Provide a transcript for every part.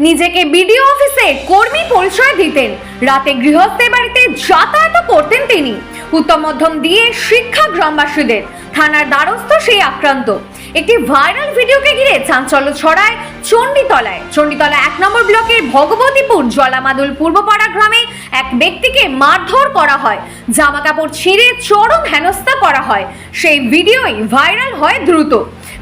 নিজেকে বিডিও অফিসে কর্মী পরিচয় দিতেন। রাতে গৃহস্থের বাড়িতে যাতায়াত করতেন তিনি। উত্তম মধ্যম দিয়ে শিক্ষা গ্রামবাসীদের, থানার দ্বারস্থ সেই আক্রান্ত। একটি ভাইরাল ভিডিওকে ঘিরে চাঞ্চল্য ছড়ায় চণ্ডীতলায়। চণ্ডীতলা এক নম্বর ব্লকের ভগবতীপুর জলামাদুল পূর্বপাড়া গ্রামে এক ব্যক্তিকে মারধর করা হয়। জামা কাপড় ছিঁড়ে চরম হেনস্থা করা হয়। সেই ভিডিওই ভাইরাল হয় দ্রুত।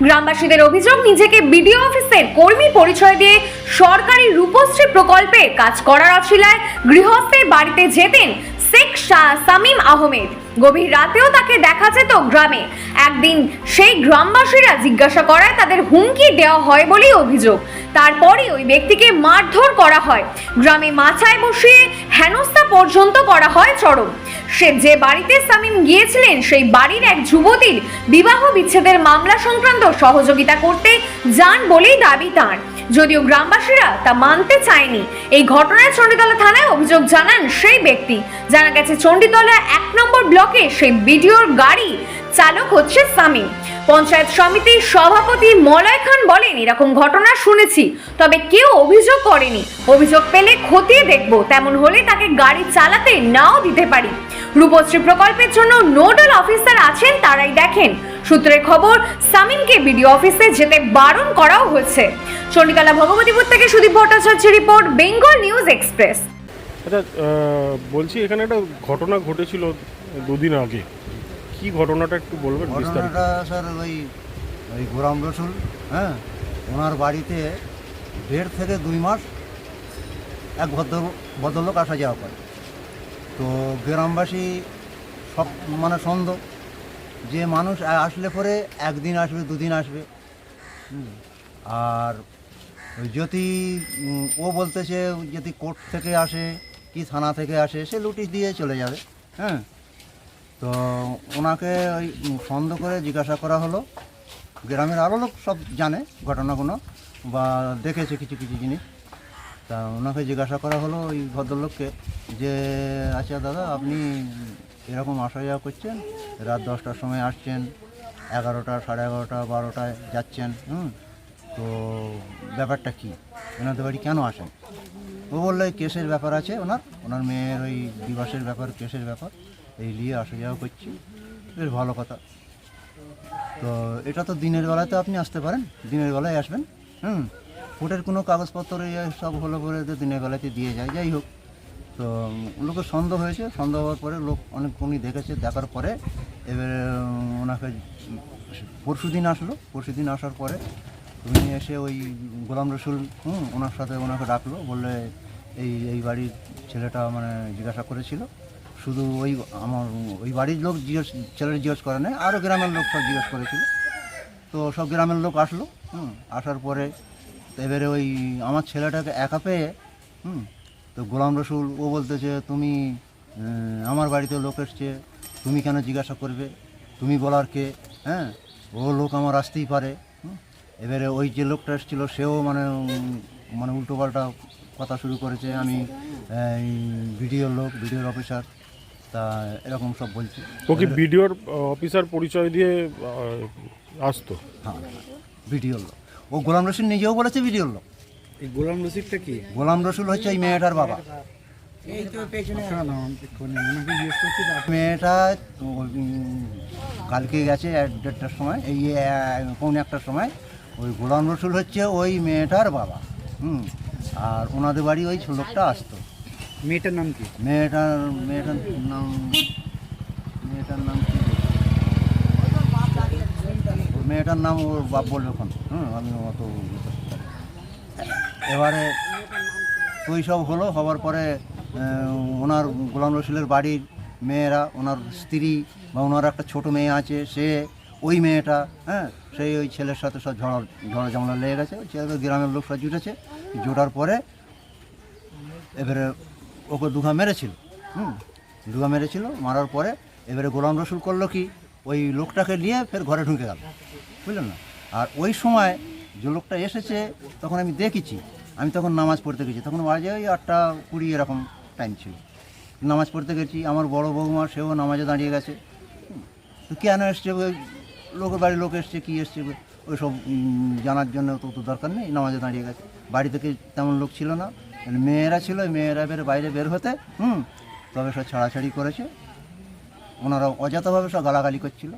গ্রামবাসীদের অভিযোগ, নিজেকে বিডিও অফিসের কর্মী পরিচয় দিয়ে সরকারি রূপশ্রী প্রকল্পে কাজ করার অছিলায় গৃহস্থের বাড়িতে যেতেন শেখ শাহ সামিম আহমেদ। গভীর রাতেও তাকে দেখা যেত গ্রামে। একদিন সেই গ্রামবাসীরা জিজ্ঞাসা করায় তাদের হুমকি দেওয়া হয় বলেই অভিযোগ। তারপরে ওই ব্যক্তিকে মারধর করা হয়। গ্রামে মাথায় বসিয়ে হেনস্থা পর্যন্ত করা হয় চরম। সে যে বাড়িতে সামিম গিয়েছিলেন, সেই বাড়ির এক যুবতীর বিবাহ বিচ্ছেদের মামলা সংক্রান্ত সহযোগিতা করতে যান বলেই দাবি তাঁর। যদিও গ্রামবাসীরা তা মানতে চায়নি। এই ঘটনায় চণ্ডীতলা থানায় অভিযোগ জানান সেই ব্যক্তি। জানা গেছে, চণ্ডীতলা এক নম্বর ব্লকে সেই বিডিওর গাড়ি চালক হচ্ছে সামিম পঞ্চায়েত সমিতির সভাপতি মলয় খান বলেন, এরকম ঘটনা শুনেছি, তবে কেউ অভিযোগ করেনি। অভিযোগ পেলে খতিয়ে দেখব, তেমন হলে তাকে গাড়ি চালাতে নাও দিতে পারি। রূপশ্রী প্রকল্পের জন্য নোডাল অফিসার আছেন, তারাই দেখেন। সূত্রের খবর সামিনকে বিডিও অফিসে যেতে বারণ করাও হয়েছে। চণ্ডীতলা ভগবতীপুর থেকে Sudip Bhattacharya report Bengal News Express. আচ্ছা বলছি এখানে একটা ঘটনা ঘটেছিল দুদিন আগে। কি ঘটনাটা একটু বলবেন বিস্তারিত? ঘটনাটা স্যার ওই ওই গোরাম রসুল হ্যাঁ? ওনার বাড়িতে দেড় থেকে দুই মাস এক ভদ্র ভদ্রলোক আসা যাওয়া করে। তো গ্রামবাসী সব মানে সন্দেহ যে মানুষ আসলে পরে একদিন আসবে, দুদিন আসবে। আর যদি ও বলতেছে যদি কোর্ট থেকে আসে কি থানা থেকে আসে, সে লুটিস দিয়ে চলে যাবে। হ্যাঁ। তো ওনাকে ওই সন্দেহ করে জিজ্ঞাসা করা হলো। গ্রামের আরও লোক সব জানে ঘটনাগুলো বা দেখেছে কিছু কিছু জিনিস। তা ওনাকে জিজ্ঞাসা করা হলো ওই ভদ্রলোককে যে আচ্ছা দাদা, আপনি এরকম আসা যাওয়া করছেন, রাত দশটার সময় আসছেন, এগারোটা, সাড়ে এগারোটা, বারোটায় যাচ্ছেন, হুম? তো ব্যাপারটা কি? ওনাদের বাড়ি কেন আসেন? ও বলল কেসের ব্যাপার আছে ওনার ওনার মেয়ের ওই দিবসের ব্যাপার, কেসের ব্যাপার, এই নিয়ে আসা যাওয়া করছি, বেশ ভালো কথা। তো এটা তো দিনের বেলায় তো আপনি আসতে পারেন, দিনের বেলায় আসবেন, হুম? কোর্টের কোনো কাগজপত্র সব হলো তো দিনের বেলাতে দিয়ে যায়, যাই হোক। তো লোকের সন্দেহ হয়েছে। সন্দেহ হওয়ার পরে লোক অনেক উনি দেখেছে, দেখার পরে এবারে ওনাকে পরশু দিন আসলো। পরশু দিন আসার পরে উনি এসে ওই গোলাম রসুল, হুম, ওনার সাথে ওনাকে ডাকলো, বললে এই এই বাড়ির ছেলেটা মানে জিজ্ঞাসা করেছিল। শুধু ওই আমার, ওই বাড়ির লোক জিজ্ঞেস ছেলের জিজ্ঞেস করে না আরও গ্রামের লোক সব জিজ্ঞেস করেছিল। তো সব গ্রামের লোক আসলো, হুম, আসার পরে এবারে ওই আমার ছেলেটাকে একা পেয়ে, হুম তো গোলাম রসুল ও বলতেছে তুমি আমার বাড়িতে লোক এসছে তুমি কেন জিজ্ঞাসা করবে? তুমি বলার কে? হ্যাঁ ও লোক আমার আসতেই পারে। এবারে ওই যে লোকটা এসেছিল সেও মানে মানে উল্টোপাল্টা কথা শুরু করেছে। আমি ভিডিওর লোক ভিডিওর অফিসার তা এরকম সব বলছে। ও কি বিডিওর অফিসার পরিচয় দিয়ে আসতো? হ্যাঁ ভিডিওর লোক। ও গোলাম রসুল নিজেও বলেছে ভিডিওর লোক। এই গোলাম রসিদটা কি? গোলাম রসুল হচ্ছে এই মেয়েটার বাবা। তো আপনি- মেয়েটা তো, কালকে গেছে এক দেড়টার সময় এই পৌনে একটার সময়। ওই গোলাম রসুল হচ্ছে ওই মেয়েটার বাবা হুম। আর ওনাদের বাড়ি ওই লোকটা আসতো। মেয়েটার নাম কি? মেয়েটার মেয়েটার নাম মেয়েটার নাম কি? মেয়েটার নাম ওর বাপ বলবে এখন হুম আমি অত। এবারে ওই সব হলো হওয়ার পরে ওনার গোলাম রসুলের বাড়ির মেয়েরা, ওনার স্ত্রী বা ওনার একটা ছোট মেয়ে আছে, সে ওই মেয়েটা হ্যাঁ সেই ওই ছেলের সাথে সব ঝড় ঝড় ঝামেলা লেগে গেছে ওই ছেলেকে গ্রামের লোক সব জুটেছে। জোটার পরে এবারে ওকে দুঘা মেরেছিল, হুম, দুঘা মেরেছিল, মারার পরে এবারে গোলাম রসুল করল কি, ওই লোকটাকে নিয়ে ফের ঘরে ঢুকে গেল, বুঝলেন না? আর ওই সময় যে লোকটা এসেছে, তখন আমি দেখেছি আমি তখন নামাজ পড়তে গেছি। তখন বাজে ওই আটটা কুড়ি এরকম টাইম ছিল। নামাজ পড়তে গেছি, আমার বড় বৌমা, সেও নামাজে দাঁড়িয়ে গেছে। তো কেন এসছে? লোকের বাড়ির লোক এসছে, কী এসছে? ওইসব জানার জন্য তো তো দরকার নেই, নামাজে দাঁড়িয়ে গেছে। বাড়ি থেকে তেমন লোক ছিল না। মানে মেয়েরা ছিল মেয়েরা বের, বাইরে বের হতে, হুম, তবে সব ছাড়াছাড়ি করেছে। ওনারা অজাতভাবে সব গালাগালি করছিল।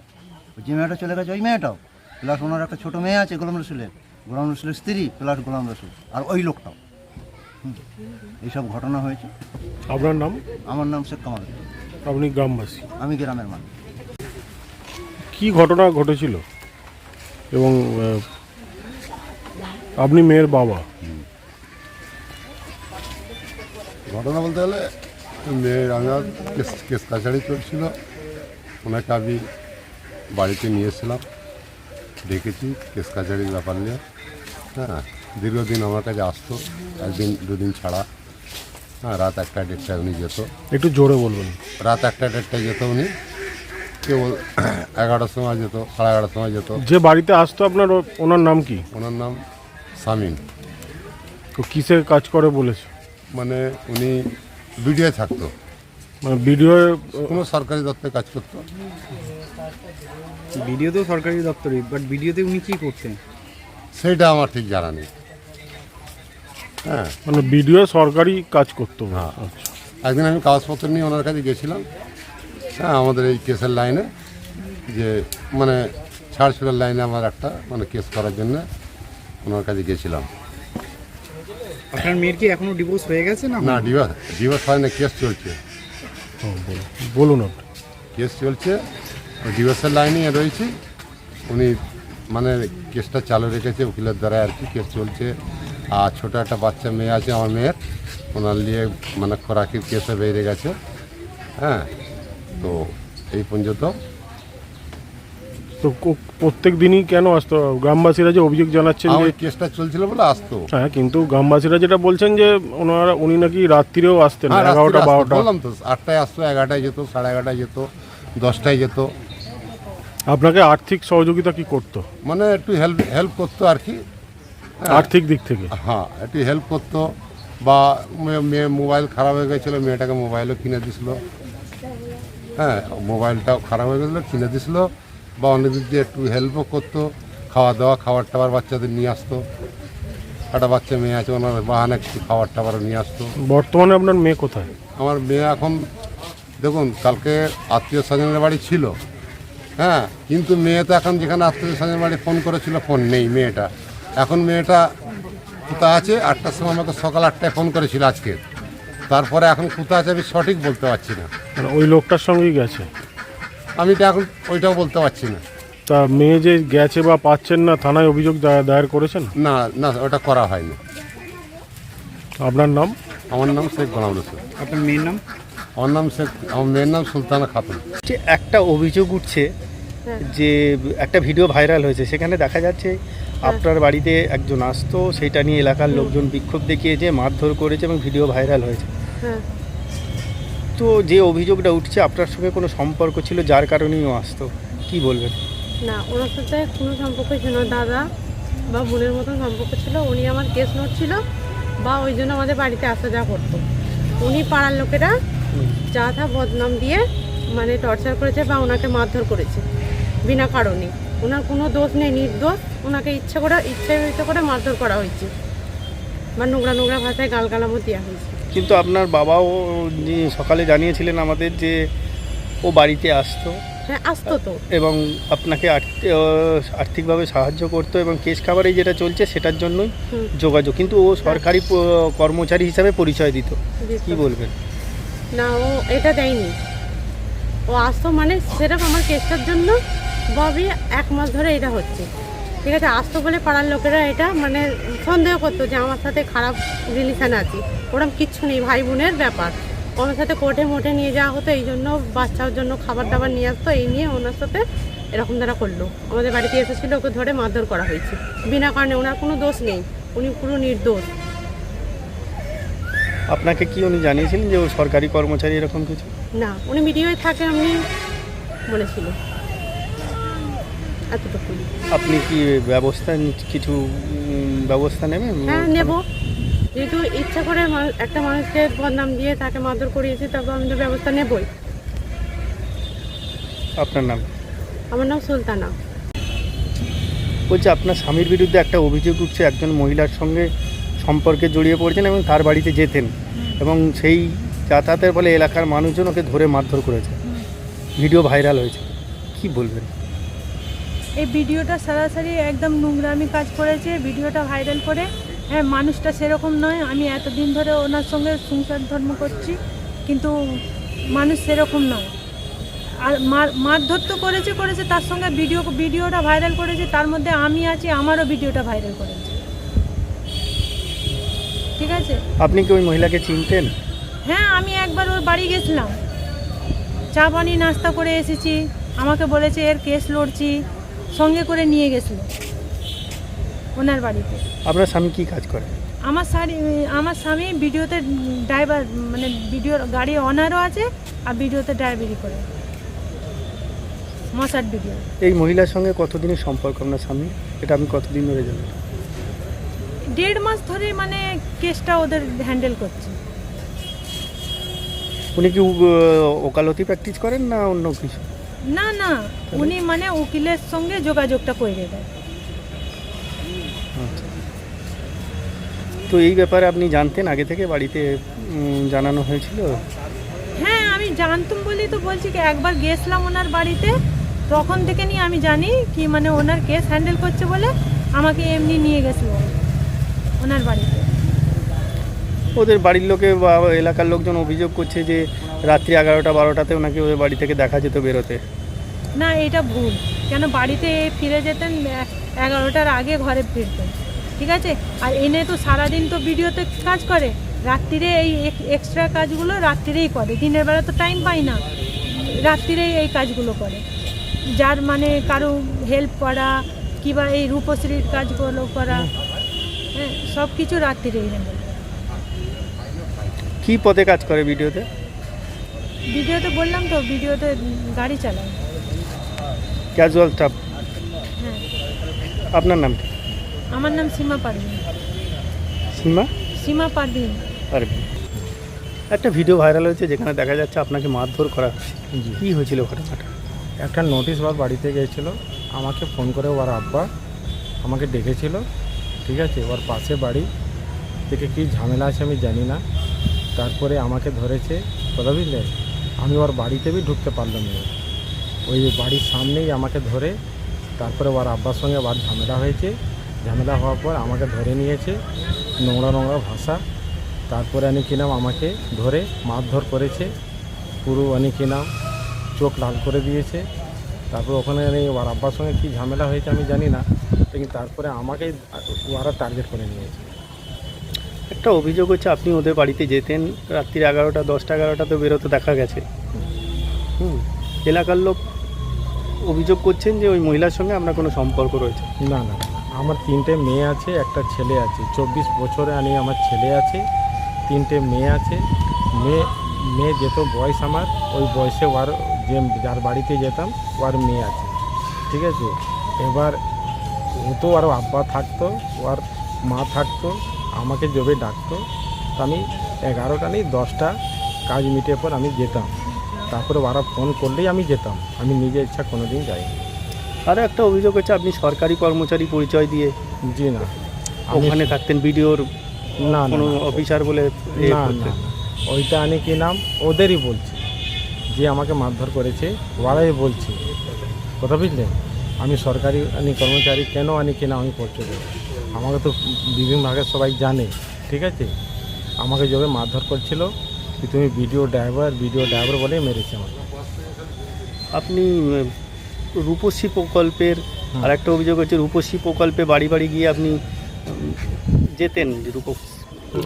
যে মেয়েটা চলে গেছে, ওই মেয়েটাও। প্লাস ওনার একটা ছোটো মেয়ে আছে গোলাম রসুলের গোলাম রসুলের স্ত্রী প্লাস গোলাম রসুল আর ওই লোকটাও। এইসব ঘটনা হয়েছে। আপনার নাম? আমার নাম শেখ কামাল। আপনি গ্রামবাসী? আমি গ্রামের মানুষ। কি ঘটনা ঘটেছিল? এবং আহ, আপনি মেয়ের বাবা? ঘটনা বলতে গেলে মেয়ের আমার কেস কেস কাছারি চলছিল। ওনাকে আমি বাড়িতে নিয়ে এসেছিলাম। দেখেছি কেস কাছারির ব্যাপার নিয়ে। হ্যাঁ দীর্ঘদিন আমার কাছে আসতো একদিন দুদিন ছাড়া। হ্যাঁ রাত একটা দেড়টায় উনি যেত। একটু জোরে বলবেন। রাত একটা দেড়টায় যেত উনি। কেউ এগারোটার সময় যেত সাড়ে এগারোটার সময় যেত। যে বাড়িতে আসতো আপনার ও- ওনার নাম কি? ওনার নাম সামিন তো কিসের কাজ করে বলেছে? মানে উনি বিডিও থাকতো। মানে ভিডিও কোনো সরকারি দপ্তরে কাজ করতো। ভিডিও তো সরকারি দপ্তরে বাট ভিডিওতে উনি কি করতেন? সেইটা আমার ঠিক জানা নেই। হ্যাঁ। মানে ভিডিও সরকারি কাজ করতো। হ্যাঁ। আচ্ছা একদিন আমি কাগজপত্র নিয়ে ওনার কাছে গেছিলাম। হ্যাঁ আমাদের এই কেসের লাইনে যে মানে ছাড়ছুড়ার লাইনে আমার একটা মানে কেস করার জন্য ওনার কাছে গেছিলাম। আপনার মেয়ের কি এখনও ডিভোর্স হয়ে গেছে না না ডিভোর্স ডিভোর্স হয় না কেস চলছে। বলুন। কেস চলছে ডিভোর্সের লাইনে রয়েছি। উনি মানে কেসটা চালু রেখেছে উকিলের দ্বারা আর কি কেস চলছে। আর ছোটো একটা বাচ্চা মেয়ে আছে আমার মেয়ের ওনার নিয়ে মানে খোরাকির কেসে বেরিয়ে গেছে। হ্যাঁ তো এই পর্যন্ত। তো প্রত্যেক দিনই কেন আসতো? গ্রামবাসীরা যে অভিযোগ জানাচ্ছেন যে কেসটা চলছিল বলে আসতো। হ্যাঁ কিন্তু গ্রামবাসীরা যেটা বলছেন যে ওনারা উনি নাকি রাত্রিরেও আসতেন হ্যাঁ, এগারোটা বারোটা। বললাম তো আটটায় আসতো এগারোটায় যেত সাড়ে এগারোটায় যেত দশটায় যেত। আপনাকে আর্থিক সহযোগিতা কি করতো? মানে একটু হেল্প হেল্প করতো আর কি। হ্যাঁ। আর্থিক দিক থেকে? হ্যাঁ একটু হেল্প করতো। বা মেয়ে মোবাইল খারাপ হয়ে গেছিল মেয়েটাকে মোবাইলও কিনে দিছিল। হ্যাঁ মোবাইলটাও খারাপ হয়ে গেছিল কিনে দিছিল। বা অনেক দিক দিয়ে একটু হেল্পও করতো। খাওয়া দাওয়া খাবার টাবার বাচ্চাদের নিয়ে আসতো। একটা বাচ্চা মেয়ে আছে ওনার বাহানে একটু খাবার টাবারও নিয়ে আসতো। বর্তমানে আপনার মেয়ে কোথায়? আমার মেয়ে এখন দেখুন কালকে আত্মীয় স্বজনের বাড়ি ছিল। হ্যাঁ কিন্তু মেয়ে তো এখন যেখানে আত্মীয় স্বজনের বাড়ি ফোন করেছিল ফোন নেই মেয়েটা। এখন মেয়েটা কোথা আছে? আটটার সময় আমাকে সকাল আটটায় ফোন করেছিল আজকে। তারপরে এখন কোথা আছে আমি সঠিক বলতে পারছি না। মানে ওই লোকটার সঙ্গেই গেছে? আমি তো এখন ওইটাও বলতে পারছি না। তা মেয়ে যে গেছে বা পাচ্ছেন না থানায় অভিযোগ দায়- দায়ের করেছেন? না না ওটা করা হয়নি। আপনার নাম? আমার নাম শেখ গোলাম রসুল। আপনার মেয়ের নাম? আমার নাম মেয়ের নাম সুলতানা খাতুন। যে একটা অভিযোগ উঠছে যে একটা ভিডিও ভাইরাল হয়েছে সেখানে দেখা যাচ্ছে আপনার বাড়িতে একজন আসতো সেটা নিয়ে এলাকার লোকজন বিক্ষোভ দেখিয়েছে মারধর করেছে এবং ভিডিও ভাইরাল হয়েছে। হ্যাঁ। তো যে অভিযোগটা উঠছে আপনার সঙ্গে কোনো সম্পর্ক ছিল? যার কারণেই ও আসতো? কি বলবেন? না ওনার সাথে কোনো সম্পর্ক ছিল না। দাদা বা বোনের মতন সম্পর্ক ছিল। উনি আমার কেস নোট ছিল বা ওই জন্য আমাদের বাড়িতে আসা যাওয়া করতো। উনি পাড়ার লোকেরা যা তা বদনাম দিয়ে মানে টর্চার করেছে বা ওনাকে মারধর করেছে বিনা কারণে। ওনার কোনো দোষ নেই নির্দোষ। ওনাকে ইচ্ছে করে ইচ্ছে করে মারধর করা হয়েছে। বা নোংরা নোংরা ভাষায় গালগালামও দেওয়া হয়েছে। কিন্তু আপনার বাবাও যে সকালে জানিয়েছিলেন আমাদের যে ও বাড়িতে আসতো। হ্যাঁ আসতো তো। এবং আপনাকে আর্থ- আর্থিকভাবে সাহায্য করতো এবং কেস খাবারে যেটা চলছে সেটার জন্যই যোগাযোগ। কিন্তু ও সরকারি কর্মচারী হিসাবে পরিচয় দিত। কি বলবেন? না, ও এটা দেয়নি। ও আসতো মানে সেরকম আমার কেসটার জন্য ববি এক মাস ধরে এটা হচ্ছে। ঠিক আছে, আসতো বলে পাড়ার লোকেরা এটা মানে সন্দেহ করতো যে আমার সাথে খারাপ রিলেশন আছে। ওরকম কিচ্ছু নেই, ভাই বোনের ব্যাপার। ওনার সাথে কোর্টে মোটে নিয়ে যাওয়া হতো, এই জন্য বাচ্চার জন্য খাবার দাবার নিয়ে আসতো, এই নিয়ে ওনার সাথে এরকম তারা করল। আমাদের বাড়িতে এসেছিল, ওকে ধরে মারধর করা হয়েছে। বিনা কারণে ওনার কোনো দোষ নেই, উনি পুরো নির্দোষ। আপনাকে কি উনি জানিয়েছিলেন যে ও সরকারি কর্মচারী এরকম কিছু? না উনি ভিডিওয় থাকে এমনি বলেছিল। এতটুকু। আপনি কি ব্যবস্থা নি- কিছু উম, ব্যবস্থা নেবেন? হ্যাঁ নেব। যেহেতু ইচ্ছা করে একটা মানুষকে বদনাম দিয়ে তাকে মারধর করিয়েছি তারপর আমি তো ব্যবস্থা নেবই। আপনার নাম? আমার নাম সুলতানা। বলছি আপনার স্বামীর বিরুদ্ধে একটা অভিযোগ উঠছে একজন মহিলার সঙ্গে সম্পর্কে জড়িয়ে পড়ছেন এবং তার বাড়িতে যেতেন এবং সেই যাতায়াতের ফলে এলাকার মানুষজন ওকে ধরে মারধর করেছে। ভিডিও ভাইরাল হয়েছে। কি বলবেন? এই ভিডিওটা সরাসরি একদম নোংরামি কাজ করেছে, ভিডিওটা ভাইরাল করে। হ্যাঁ মানুষটা সেরকম নয়, আমি এতদিন ধরে ওনার সঙ্গে সংসার ধর্ম করছি, কিন্তু মানুষ সেরকম নয়। আর মার, মারধর তো করেছে করেছে, তার সঙ্গে ভিডিও, ভিডিওটা ভাইরাল করেছে, তার মধ্যে আমি আছি, আমারও ভিডিওটা ভাইরাল করেছে। ঠিক আছে? আপনি কি ওই মহিলাকে চিনতেন? হ্যাঁ আমি একবার ওর বাড়ি গেছিলাম। চা পানি নাস্তা করে এসেছি। আমাকে বলেছে এর কেস লড়ছি। সঙ্গে করে নিয়ে গেছিল ওনার বাড়িতে। আপনার স্বামী কি কাজ করে? আমার শাড়ি আমার স্বামী ভিডিওতে ড্রাইভার মানে ভিডিওর গাড়ি অনারও আছে আর ভিডিওতে ড্রাইভারি করে। মশার ভিডিও। এই মহিলার সঙ্গে কতদিনের সম্পর্ক আপনার স্বামী এটা আপনি কতদিন ধরে জানেন? দেড় মাস ধরে মানে কেসটা ওদের হ্যান্ডেল করছে। উনি কি ওকালতি প্র্যাকটিস করেন না অন্য কিছু? না না উনি মানে উকিলের সঙ্গে যোগাযোগটা করে দেয়। আচ্ছা। তো এই ব্যাপারে আপনি জানতেন আগে থেকে বাড়িতে জানানো হয়েছিল? হ্যাঁ আমি জানতাম বলেই তো বলছি কি একবার গেছিলাম ওনার বাড়িতে তখন থেকে নিয়ে আমি জানি কি মানে ওনার কেস হ্যান্ডেল করছে বলে আমাকে এমনি নিয়ে গেছিল। ওনার বাড়িতে। ওদের বাড়ির লোকে বা এলাকার লোকজন অভিযোগ করছে যে রাত্রি এগারোটা বারোটাতে ওনাকে ওদের বাড়ি থেকে দেখা যেত বেরোতে। না এটা ভুল। কেন বাড়িতে ফিরে যেতেন এগারোটার আগে ঘরে ফিরতেন। ঠিক আছে? আর এনে তো সারাদিন তো ভিডিওতে কাজ করে। রাত্রিরে এই এক্সট্রা কাজগুলো রাত্রিরেই করে। দিনের বেলা তো টাইম পাই না। রাত্রিরেই এই কাজগুলো করে। যার মানে কারও হেল্প করা কিংবা এই রূপশ্রীর কাজগুলো করা। সব কিছু রাত্রিরেই হ্যান্ডেল কি পদে কাজ করে ভিডিওতে? ভিডিওতে বললাম তো ভিডিওতে গাড়ি চালায় ক্যাজুয়াল স্টাফ হ্যাঁ। আপনার নাম কি? আমার নাম সীমা পারভিন। সীমা? সীমা পারভিন। পারবেন একটা ভিডিও ভাইরাল হয়েছে যেখানে দেখা যাচ্ছে আপনাকে মারধর করা হচ্ছে। কী হয়েছিল ঘটনাটা? একটা নোটিশ বার বাড়িতে গিয়েছিল। আমাকে ফোন করে ওর আব্বা আমাকে ডেকেছিল। ঠিক আছে? ওর পাশে বাড়ি। থেকে কী ঝামেলা আছে আমি জানি না। তারপরে আমাকে ধরেছে, কথা বুঝলে? আমি ওর বাড়িতে বি ঢুকতে পারলাম না। ওই বাড়ির সামনেই আমাকে ধরে, তারপরে ওর আব্বার সঙ্গে আবার ঝামেলা হয়েছে। ঝামেলা হওয়ার পর আমাকে ধরে নিয়েছে, নোংরা নোংরা ভাষা। তারপরে আমি কিনাম আমাকে ধরে মারধর করেছে। পুরো আমি কিনাম চোখ লাল করে দিয়েছে। তারপর ওখানে ওর আব্বার সঙ্গে কী ঝামেলা হয়েছে আমি জানি না কিন্তু তারপরে আমাকেই ওরা টার্গেট করে নিয়েছে। একটা অভিযোগ হচ্ছে আপনি ওদের বাড়িতে যেতেন রাত্রি এগারোটা দশটা এগারোটাতে বেরোতে দেখা গেছে। হুম। এলাকার লোক অভিযোগ করছেন যে ওই মহিলার সঙ্গে আপনার কোনো সম্পর্ক রয়েছে? না না না, আমার তিনটে মেয়ে আছে একটা ছেলে আছে। চব্বিশ বছরে আমি আমার ছেলে আছে তিনটে মেয়ে আছে। মেয়ে মেয়ে যেত বয়স আমার ওই বয়সে ওর যে যার বাড়িতে যেতাম ওর মেয়ে আছে। ঠিক আছে? এবার ও তো আর আব্বা থাকতো ওর মা থাকতো আমাকে জবে ডাকতো তো আমি এগারোটা নেই দশটা কাজ মিটে পর আমি যেতাম। তারপরে ওরা ফোন করলেই আমি যেতাম। আমি নিজে ইচ্ছা কোনো দিন যাইনি। আরও একটা অভিযোগ হচ্ছে আপনি সরকারি কর্মচারী পরিচয় দিয়ে জি না। ওখানে থাকতেন ভিডিওর না কোনো অফিসার বলে না। ওইটা আমি কি নাম? ওদেরই বলছি। যে আমাকে মারধর করেছে ওরাই বলছে কথা বুঝলেন আমি সরকারি আনি কর্মচারী কেন আনি কিনা আমি দেবো? আমাকে তো বিভিন্ন ভাগের সবাই জানে ঠিক আছে? আমাকে যবে মারধর করছিল কি তুমি ভিডিও ড্রাইভার ভিডিও ড্রাইভার বলে মেরেছে আমাকে। আপনি রূপশ্রী প্রকল্পের আর একটা অভিযোগ হচ্ছে রূপশ্রী প্রকল্পে বাড়ি বাড়ি গিয়ে আপনি যেতেন রূপ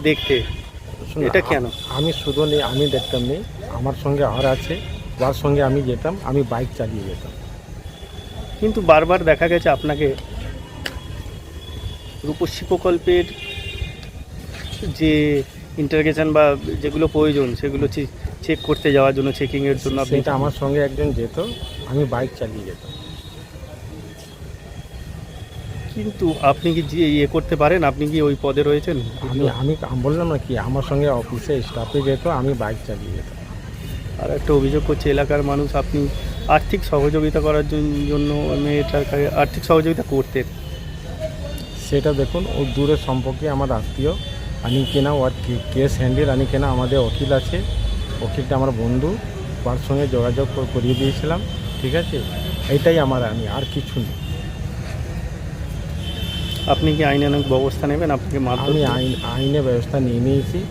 দেখতে। এটা কেন? আমি শুধু নেই আমি দেখতাম নেই আমার সঙ্গে আর আছে যার সঙ্গে আমি যেতাম আমি বাইক চালিয়ে যেতাম। কিন্তু বারবার দেখা গেছে আপনাকে রূপশ্রী প্রকল্পের যে ইন্টারগেশন বা যেগুলো প্রয়োজন সেগুলো চেক করতে যাওয়ার জন্য চেকিংয়ের জন্য আপনি আমার সঙ্গে একজন যেত আমি বাইক চালিয়ে যেতাম। কিন্তু আপনি কি যে ইয়ে করতে পারেন? আপনি কি ওই পদে রয়েছেন? আমি আমি আমি বললাম না কি আমার সঙ্গে অফিসে স্টাফে যেত আমি বাইক চালিয়ে যেতাম। আর একটা অভিযোগ করছে এলাকার মানুষ আপনি আর্থিক সহযোগিতা করার জন- জন্য মেয়েটার কাছে আর্থিক সহযোগিতা করতেন? সেটা দেখুন ও দূরের সম্পর্কে আমার আত্মীয়। আনি কেনা ওর কে- কেস হ্যান্ডেল আনি কেনা আমাদের উকিল আছে। উকিলটা আমার বন্ধু ওর সঙ্গে যোগাযোগ করিয়ে দিয়েছিলাম ঠিক আছে? এইটাই আমার আমি আর কিছু নেই। আপনি কি আইনানুক ব্যবস্থা নেবেন? আপনাকে আমি আইন আইনে ব্যবস্থা নিয়ে নিয়েছি।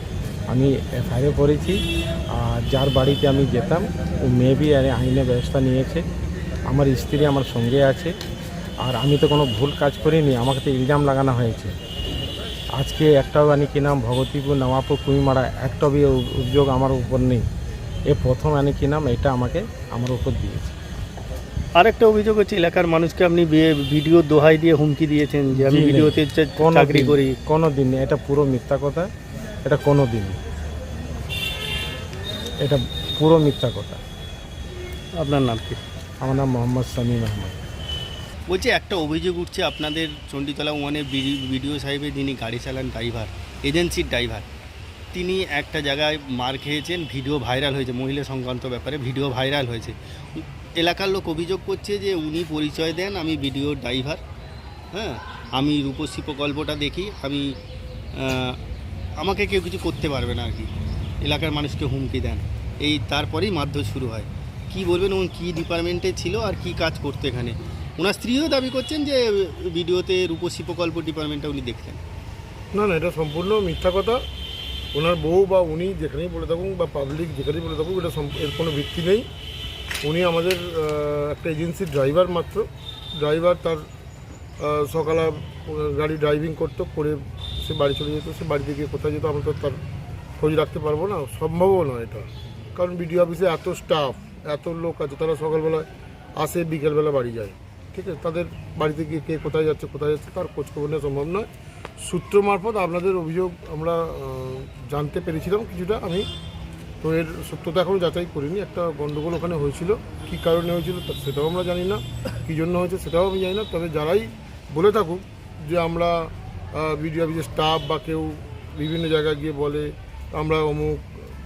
আমি এফআইআর করেছি আর যার বাড়িতে আমি যেতাম ও মেয়ে বি আইনে ব্যবস্থা নিয়েছে। আমার স্ত্রী আমার সঙ্গে আছে আর আমি তো কোনো ভুল কাজ করিনি আমাকে তো ইলজাম লাগানো হয়েছে। আজকে একটাও আনি কি নাম ভগতীপুর নবাবপুর কুইমারা একটাও অভিযোগ আমার উপর নেই। এ প্রথম আনি কি নাম এটা আমাকে আমার উপর দিয়েছে। আরেকটা অভিযোগ হচ্ছে এলাকার মানুষকে আপনি ভিডিও দোহাই দিয়ে হুমকি দিয়েছেন যে আমি। ভিডিওতে চাকরি করি। কোনো দিন নেই। এটা পুরো মিথ্যা কথা। এটা কোনো দিন। এটা পুরো মিথ্যা কথা। আপনার নাম কি? আমার নাম মোহাম্মদ সামিম আহমদ। বলছি একটা অভিযোগ উঠছে আপনাদের চণ্ডীতলা ওয়ানের বিডিও সাহেবের যিনি গাড়ি চালান ড্রাইভার এজেন্সির ড্রাইভার। তিনি একটা জায়গায় মার খেয়েছেন ভিডিও ভাইরাল হয়েছে মহিলা সংক্রান্ত ব্যাপারে ভিডিও ভাইরাল হয়েছে। এলাকার লোক অভিযোগ করছে যে উনি পরিচয় দেন আমি ভিডিও ড্রাইভার হ্যাঁ? আমি রূপশ্রী প্রকল্পটা দেখি আমি আমাকে কেউ কিছু করতে পারবে না আর কি। এলাকার মানুষকে হুমকি দেন। এই তারপরেই মারধর শুরু হয়। কি বলবেন উনি? কী ডিপার্টমেন্টে ছিল আর কি কাজ করতো এখানে? ওনার স্ত্রীও দাবি করছেন যে, ভিডিওতে রূপশ্রী প্রকল্প ডিপার্টমেন্টটা উনি দেখতেন না না, এটা সম্পূর্ণ মিথ্যা কথা। ওনার বউ বা উনি যেখানেই বলে থাকুন বা পাবলিক যেখানেই বলে থাকুক, এটা এর কোনো ভিত্তি নেই। উনি আমাদের একটা এজেন্সির ড্রাইভার মাত্র। ড্রাইভার তার সকালে গাড়ি ড্রাইভিং করতো, করে সে বাড়ি চলে যেত, সে বাড়িতে গিয়ে কোথায় যেত আমরা তো তার খোঁজ রাখতে পারব না, সম্ভবও নয় এটা। কারণ বিডিও অফিসে এত স্টাফ এত লোক আছে, তারা সকালবেলায় আসে, বিকেলবেলা বাড়ি যায়। ঠিক আছে? তাদের বাড়িতে গিয়ে কে কোথায় যাচ্ছে কোথায় যাচ্ছে, তার খোঁজখবর নেওয়া সম্ভব নয়। সূত্র মারফত আপনাদের অভিযোগ আমরা জানতে পেরেছিলাম কিছুটা। আমি তো এর সত্যতা এখনও যাচাই করিনি। একটা গণ্ডগোল ওখানে হয়েছিল। কী কারণে হয়েছিল সেটাও আমরা জানি না। কী জন্য হয়েছে সেটাও আমি জানি না। তবে যারাই বলে থাকুক যে আমরা বিডিও অফিসের স্টাফ বা কেউ বিভিন্ন জায়গায় গিয়ে বলে আমরা অমুক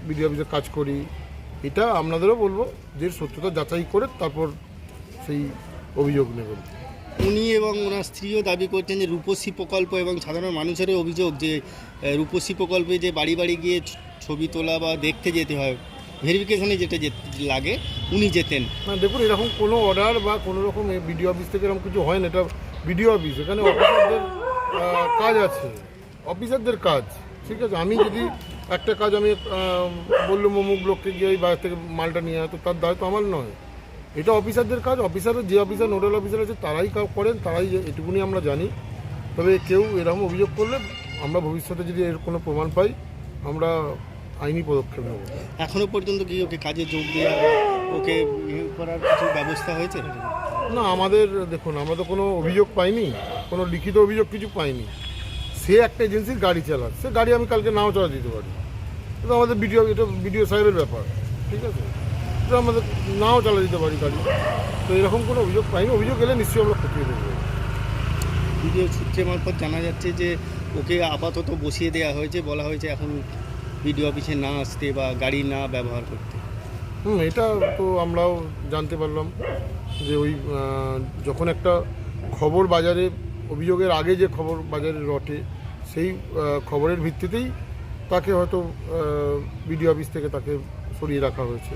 বিডিও অফিসে কাজ করি। এটা আপনাদেরও বলব যে সত্যতা যাচাই করে তারপর সেই অভিযোগ নেবেন। উনি এবং ওনার স্ত্রীও দাবি করছেন যে রূপশ্রী প্রকল্প এবং সাধারণ মানুষেরও অভিযোগ যে রূপশ্রী প্রকল্পে যে বাড়ি বাড়ি গিয়ে ছবি তোলা বা দেখতে যেতে হয় ভেরিফিকেশনে যেটা লাগে উনি যেতেন। না দেখুন এরকম কোনো অর্ডার বা কোনো রকম বিডিও অফিস থেকে এরকম কিছু হয় না এটা বিডিও অফিস। এখানে অফিসারদের কাজ আছে অফিসারদের কাজ ঠিক আছে? আমি যদি একটা কাজ আমি বললাম অমুক লোককে গিয়ে ওই বাইরে থেকে মালটা নিয়ে আসতো তার দায়িত্ব আমার নয়। এটা অফিসারদের কাজ অফিসারের যে অফিসার নোডাল অফিসার আছে তারাই করেন তারাই এটুকুনি আমরা জানি। তবে কেউ এরকম অভিযোগ করলে আমরা ভবিষ্যতে যদি এর কোনো প্রমাণ পাই আমরা আইনি পদক্ষেপ নেব। এখনও পর্যন্ত কি ওকে কাজে যোগ দেওয়া বা ওকে ইয়ে করার কিছু ব্যবস্থা হয়েছে? না আমাদের দেখুন আমরা তো কোনো অভিযোগ পাইনি। কোনো লিখিত অভিযোগ কিছু পাইনি। সে একটা এজেন্সির গাড়ি চালায়। সে গাড়ি আমি কালকে নাও চালা দিতে পারি। এটা আমাদের বিডিও এটা বিডিও সাহেবের ব্যাপার ঠিক আছে? এটা আমাদের নাও চালা দিতে পারি গাড়ি। তো এরকম কোনো অভিযোগ পাইনি। অভিযোগ এলে নিশ্চয়ই আমরা খতিয়ে দেবো ভিডিও সূত্রে মারফত জানা যাচ্ছে যে ওকে আপাতত বসিয়ে দেওয়া হয়েছে। বলা হয়েছে এখন ভিডিও অফিসে না আসতে বা গাড়ি না ব্যবহার করতে। হুম এটা তো আমরাও জানতে পারলাম যে ওই যখন একটা খবর বাজারে অভিযোগের আগে যে খবর বাজারে রটে, সেই খবরের ভিত্তিতেই তাকে হয়তো বিডিও অফিস থেকে তাকে সরিয়ে রাখা হয়েছে।